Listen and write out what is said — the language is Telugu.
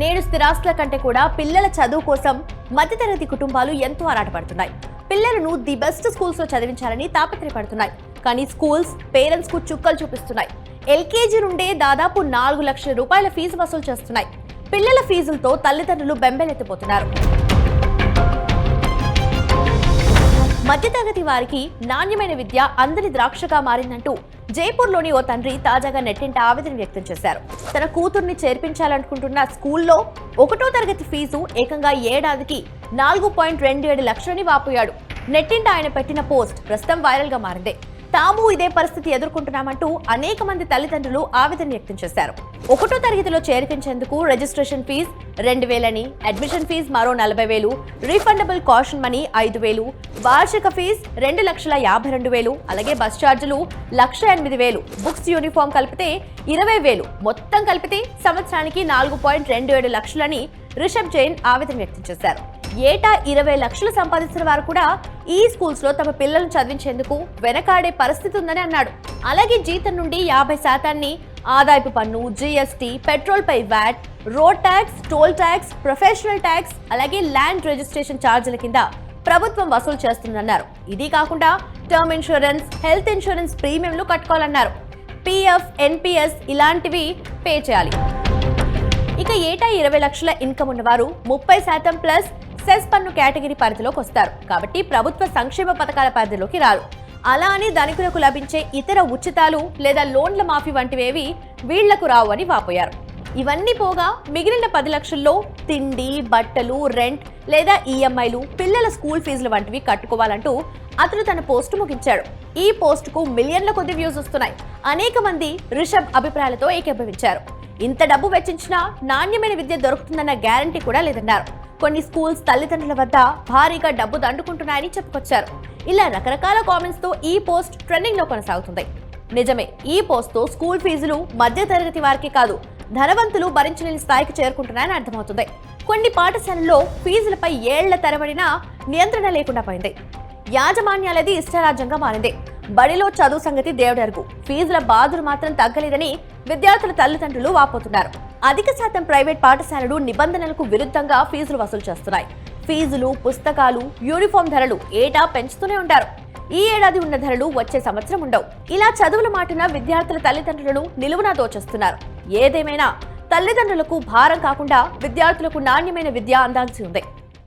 నేడు స్థిరాస్తుల కంటే కూడా పిల్లల చదువు కోసం మధ్యతరగతి కుటుంబాలు ఎంతో ఆరాటపడుతున్నాయి. పిల్లలను ది బెస్ట్ స్కూల్స్లో చదివించాలని తాపత్రయపడుతున్నాయి. కానీ స్కూల్స్ పేరెంట్స్కు చుక్కలు చూపిస్తున్నాయి. ఎల్కేజీ నుండే దాదాపు నాలుగు లక్షల రూపాయల ఫీజు వసూలు చేస్తున్నాయి. పిల్లల ఫీజులతో తల్లిదండ్రులు బెంబెలెత్తిపోతున్నారు. మధ్యతరగతి వారికి నాణ్యమైన విద్య అందరి ద్రాక్షగా మారిందంటూ జైపూర్లోని ఓ తండ్రి తాజాగా నెట్టింట ఆవేదన వ్యక్తం చేశారు. తన కూతుర్ని చేర్పించాలనుకుంటున్న స్కూల్లో ఒకటో తరగతి ఫీజు ఏకంగా ఏడాదికి నాలుగు పాయింట్ రెండు ఏడు లక్షలని వాపోయాడు. నెట్టింట ఆయన పెట్టిన పోస్ట్ ప్రస్తుతం వైరల్గా మారింది. తాము ఇదే పరిస్థితి ఎదుర్కొంటున్నామంటూ అనేక మంది తల్లిదండ్రులు ఆవేదన వ్యక్తం చేశారు. ఒకటో తరగతిలో చేర్పించేందుకు రిజిస్ట్రేషన్ ఫీజు రెండు వేలని అడ్మిషన్ ఫీజు మరో నలభై వేలు రీఫండబుల్ కాషన్ మనీ ఐదు వేలు వార్షిక ఫీజు రెండు లక్షల యాభై రెండు వేలు అలాగే బస్ ఛార్జీలు లక్ష ఎనిమిది వేలు బుక్స్ యూనిఫామ్ కలిపితే ఇరవై వేలు మొత్తం కలిపితే సంవత్సరానికి నాలుగు పాయింట్ రెండు ఏడు లక్షలని రిషబ్ జైన్ ఆవేదన వ్యక్తం చేశారు. ఏటా ఇరవై లక్షలు సంపాదిస్తున్న వారు కూడా ఈ స్కూల్స్లో తమ పిల్లలను చదివించేందుకు వెనకాడే పరిస్థితి ఉందని అన్నాడు. అలాగే జీతం నుండి యాభై శాతాన్ని ఆదాయపు పన్ను జీఎస్టీ పెట్రోల్ పై VAT road tax toll tax professional tax అలాగే ల్యాండ్ రిజిస్ట్రేషన్ ఛార్జీల కింద ప్రభుత్వం వసూలు చేస్తుందన్నారు. ఇది కాకుండా టర్మ్ ఇన్సూరెన్స్ హెల్త్ ఇన్సూరెన్స్ ప్రీమియంలు కట్టుకోవాలన్నారు. పిఎఫ్ ఎన్పిఎస్ ఇలాంటివి పే చేయాలి. ఇక ఏటా ఇరవై లక్షల ఇన్కమ్ ఉన్నవారు ముప్పై శాతం ప్లస్ సెస్ పన్ను కేటగిరీ పరిధిలోకి వస్తారు. కాబట్టి ప్రభుత్వ సంక్షేమ పథకాల పరిధిలోకి రారు. అలా అని ధనికులకు లభించే ఇతర ఉచితాలు లేదా లోన్ల మాఫీ వంటివేవి వీళ్ళకు రావు అని వాపోయారు. ఇవన్నీ పోగా మిగిలిన పది లక్షల్లో తిండి బట్టలు రెంట్ లేదా ఈఎంఐలు పిల్లల స్కూల్ ఫీజులు వంటివి కట్టుకోవాలంటూ అతను తన పోస్ట్ ముగించాడు. ఈ పోస్టుకు మిలియన్ల కొద్ది వ్యూస్ వస్తున్నాయి. అనేక మంది రిషబ్ అభిప్రాయాలతో ఏకీభవించారు. ఇంత డబ్బు వెచ్చించినా నాణ్యమైన విద్య దొరుకుతుందన్న గ్యారంటీ కూడా లేదన్నారు. కొన్ని స్కూల్స్ తల్లిదండ్రుల వద్ద భారీగా డబ్బు దండుకుంటున్నాయని చెప్పుకొచ్చారు. ఇలా రకరకాల కామెంట్స్తో ఈ పోస్ట్ ట్రెండింగ్లో కొనసాగుతుంది. నిజమే ఈ పోస్ట్తో స్కూల్ ఫీజులు మధ్య తరగతి వారికి కాదు ధనవంతులు భరించలేని స్థాయికి చేరుకుంటున్నాయని అర్థమవుతుంది. కొన్ని పాఠశాలల్లో ఫీజులపై ఏళ్ళ తరబడినా నియంత్రణ లేకుండా పోయింది. యాజమాన్యాలది ఇష్టరాజ్యంగా మారింది. బడిలో చదువు సంగతి దేవుడెరుగు ఫీజుల బాధలు మాత్రం తగ్గలేదని విద్యార్థుల తల్లిదండ్రులు వాపోతున్నారు. అధిక శాతం ప్రైవేట్ పాఠశాలలు నిబంధనలకు విరుద్ధంగా ఫీజులు వసూలు చేస్తున్నాయి. ఫీజులు పుస్తకాలు యూనిఫామ్ ధరలు ఏటా పెంచుతూనే ఉంటారు ఈ ఏడాది ఉన్న ధరలు వచ్చే సంవత్సరం ఉండవు. ఇలా చదువుల మాటన విద్యార్థుల తల్లిదండ్రులను నిలువునా దోచేస్తున్నారు. ఏదేమైనా తల్లిదండ్రులకు భారం కాకుండా విద్యార్థులకు నాణ్యమైన విద్య అందాల్సి ఉంది.